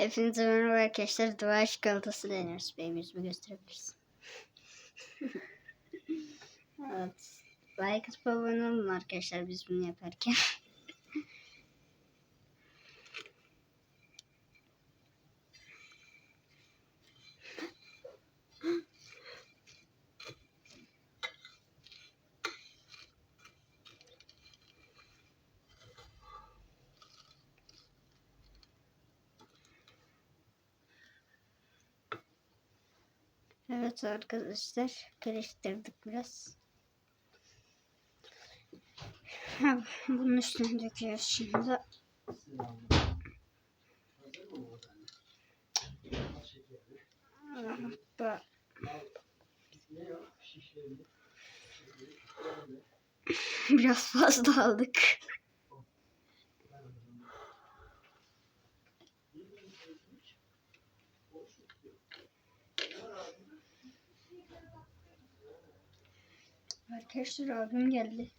Hepinize merhaba arkadaşlar. Dua çikolatası deniyoruz. Benim yüzümü gösterebilirsin. evet. Like atıp abone olun arkadaşlar biz bunu yaparken. Evet arkadaşlar karıştırdık biraz. Bunun üstüne döküyoruz şimdi. Hoppa. Biraz fazla aldık. Arkadaşlar abim geldi.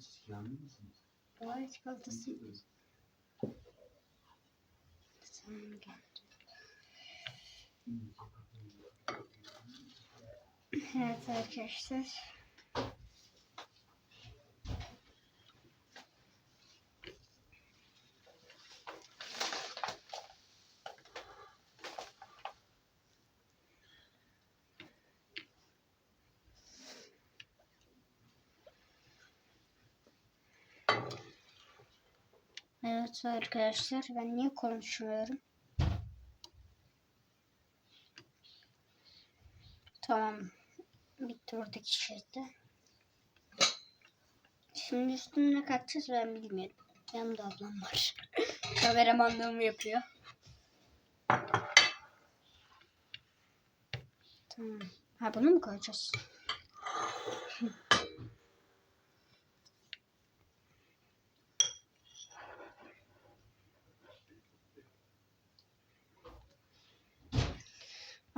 Siz inanmıyor musunuz? Doğa çikolatası. Tamam geldi. Evet arkadaşlar. Evet arkadaşlar ben niye konuşmuyorum? Tamam. Bitti oradaki şey de. Şimdi üstüne kaçacağız ben bilmiyorum. Yanımda ablam var. Kameramanlığımı yapıyor. Tamam. Ha bunu mu koyacağız?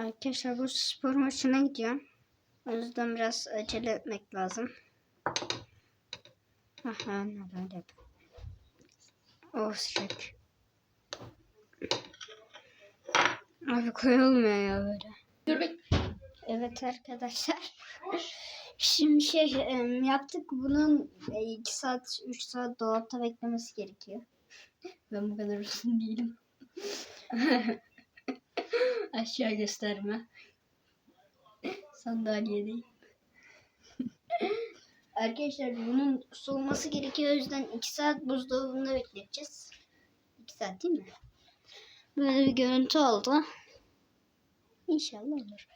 Arkadaşlar bu spor maçına gidiyorum. O yüzden biraz acele etmek lazım. Aha ne böyle. Oh sıcak. Abi koyulmuyor ya böyle. Dur bek. Evet arkadaşlar. Şimdi şey yaptık. Bunun 2 saat 3 saat dolapta beklemesi gerekiyor. Ben bu kadar uzun değilim. Aşağı gösterme. Sandalyedeyim. Arkadaşlar bunun soğuması gerekiyor. O yüzden 2 saat buzdolabında bekleteceğiz. 2 saat değil mi? Böyle bir görüntü oldu. İnşallah olur.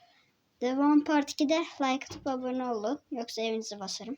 Devam Part 2'de like atıp abone olun. Yoksa evinize basarım.